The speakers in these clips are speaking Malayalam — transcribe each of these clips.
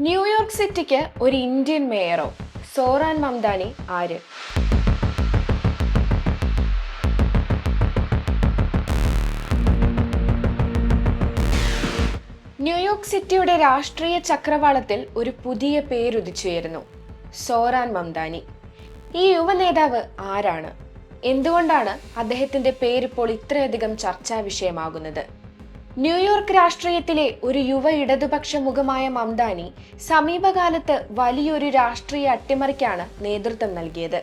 ന്യൂയോർക്ക് സിറ്റിക്ക് ഒരു ഇന്ത്യൻ മേയറോ? സോറാൻ മംദാനി ആര്? ന്യൂയോർക്ക് സിറ്റിയുടെ രാഷ്ട്രീയ ചക്രവാളത്തിൽ ഒരു പുതിയ പേരുദിച്ചുയരുന്നു. സോറാൻ മംദാനി. ഈ യുവ നേതാവ് ആരാണ്? എന്തുകൊണ്ടാണ് അദ്ദേഹത്തിന്റെ പേരിപ്പോൾ ഇത്രയധികം ചർച്ചാ വിഷയമാകുന്നത്? ന്യൂയോർക്ക് രാഷ്ട്രീയത്തിലെ ഒരു യുവ ഇടതുപക്ഷ മുഖമായ മംദാനി സമീപകാലത്ത് വലിയൊരു രാഷ്ട്രീയ അട്ടിമറിക്കാണ് നേതൃത്വം നൽകിയത്.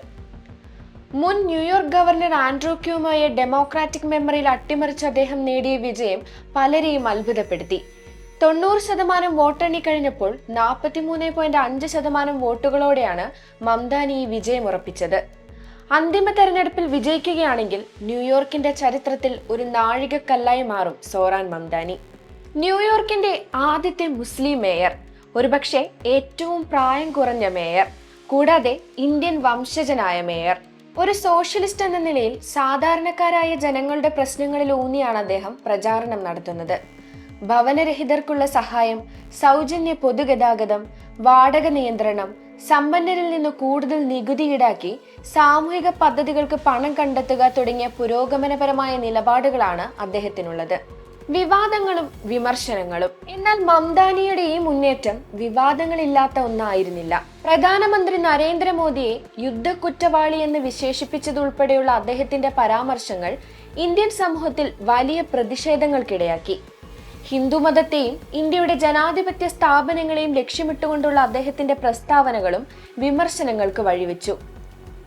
മുൻ ന്യൂയോർക്ക് ഗവർണർ ആൻഡ്രൂ ക്യൂമോയെ ഡെമോക്രാറ്റിക് മെമ്മറിയിൽ അട്ടിമറിച്ച് അദ്ദേഹം നേടിയ വിജയം പലരെയും അത്ഭുതപ്പെടുത്തി. തൊണ്ണൂറ് ശതമാനം വോട്ടെണ്ണി കഴിഞ്ഞപ്പോൾ നാൽപ്പത്തിമൂന്ന് പോയിന്റ് അഞ്ച് ശതമാനം വോട്ടുകളോടെയാണ് മംദാനി ഈ വിജയം ഉറപ്പിച്ചത്. അന്തിമ തെരഞ്ഞെടുപ്പിൽ വിജയിക്കുകയാണെങ്കിൽ ന്യൂയോർക്കിന്റെ ചരിത്രത്തിൽ ഒരു നാഴികക്കല്ലായി മാറും സോറാൻ മംദാനി. ന്യൂയോർക്കിന്റെ ആദ്യത്തെ മുസ്ലിം മേയർ ഒരുപക്ഷെ ഏറ്റവും പ്രായം കുറഞ്ഞ മേയർ കൂടാതെ ഇന്ത്യൻ വംശജനായ മേയർ. ഒരു സോഷ്യലിസ്റ്റ് എന്ന നിലയിൽ സാധാരണക്കാരായ ജനങ്ങളുടെ പ്രശ്നങ്ങളിൽ ഊന്നിയാണ് അദ്ദേഹം പ്രചാരണം നടത്തുന്നത്. ഭവനരഹിതർക്കുള്ള സഹായം സൗജന്യ പൊതുഗതാഗതം വാടക നിയന്ത്രണം സമ്പന്നരിൽ നിന്ന് കൂടുതൽ നികുതി ഈടാക്കി സാമൂഹിക പദ്ധതികൾക്ക് പണം കണ്ടെത്തുക തുടങ്ങിയ പുരോഗമനപരമായ നിലപാടുകളാണ് അദ്ദേഹത്തിനുള്ളത്. വിവാദങ്ങളും വിമർശനങ്ങളും. എന്നാൽ മംദാനിയുടെ ഈ മുന്നേറ്റം വിവാദങ്ങളില്ലാത്ത ഒന്നായിരുന്നില്ല. പ്രധാനമന്ത്രി നരേന്ദ്രമോദിയെ യുദ്ധ കുറ്റവാളി എന്ന് വിശേഷിപ്പിച്ചതുൾപ്പെടെയുള്ള അദ്ദേഹത്തിന്റെ പരാമർശങ്ങൾ ഇന്ത്യൻ സമൂഹത്തിൽ വലിയ പ്രതിഷേധങ്ങൾക്കിടയാക്കി. ഹിന്ദുമതത്തെയും ഇന്ത്യയുടെ ജനാധിപത്യ സ്ഥാപനങ്ങളെയും ലക്ഷ്യമിട്ടുകൊണ്ടുള്ള അദ്ദേഹത്തിന്റെ പ്രസ്താവനകളും വിമർശനങ്ങൾക്ക് വഴിവെച്ചു.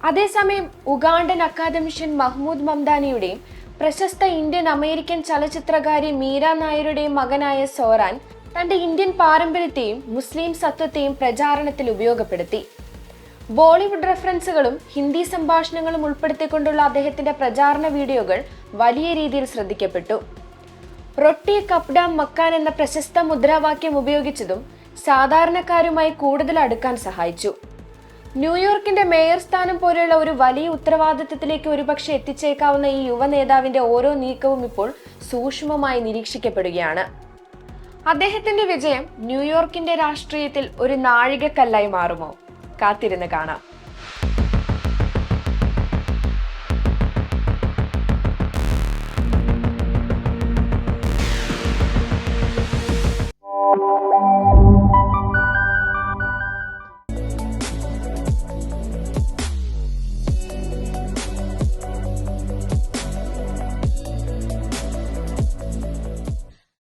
അതേസമയം ഉഗാണ്ടൻ അക്കാദമിഷ്യൻ മഹ്മൂദ് മംദാനിയുടെയും പ്രശസ്ത ഇന്ത്യൻ അമേരിക്കൻ ചലച്ചിത്രകാരി മീര നായരുടെയും മകനായ സോറാൻ തന്റെ ഇന്ത്യൻ പാരമ്പര്യത്തെയും മുസ്ലിം സത്വത്തെയും പ്രചാരണത്തിൽ ഉപയോഗപ്പെടുത്തി. ബോളിവുഡ് റെഫറൻസുകളും ഹിന്ദി സംഭാഷണങ്ങളും ഉൾപ്പെടുത്തിക്കൊണ്ടുള്ള അദ്ദേഹത്തിന്റെ പ്രചാരണ വീഡിയോകൾ വലിയ രീതിയിൽ ശ്രദ്ധിക്കപ്പെട്ടു. റൊട്ടി കപ്ഡാം മക്കാൻ എന്ന പ്രശസ്ത മുദ്രാവാക്യം ഉപയോഗിച്ചതും സാധാരണക്കാരുമായി കൂടുതൽ അടുക്കാൻ സഹായിച്ചു. ന്യൂയോർക്കിന്റെ മേയർ സ്ഥാനം പോലെയുള്ള ഒരു വലിയ ഉത്തരവാദിത്തത്തിലേക്ക് ഒരുപക്ഷെ എത്തിച്ചേക്കാവുന്ന ഈ യുവ നേതാവിന്റെ ഓരോ നീക്കവും ഇപ്പോൾ സൂക്ഷ്മമായി നിരീക്ഷിക്കപ്പെടുകയാണ്. അദ്ദേഹത്തിന്റെ വിജയം ന്യൂയോർക്കിന്റെ രാഷ്ട്രീയത്തിൽ ഒരു നാഴികക്കല്ലായി മാറുമോ? കാത്തിരുന്ന് കാണാം.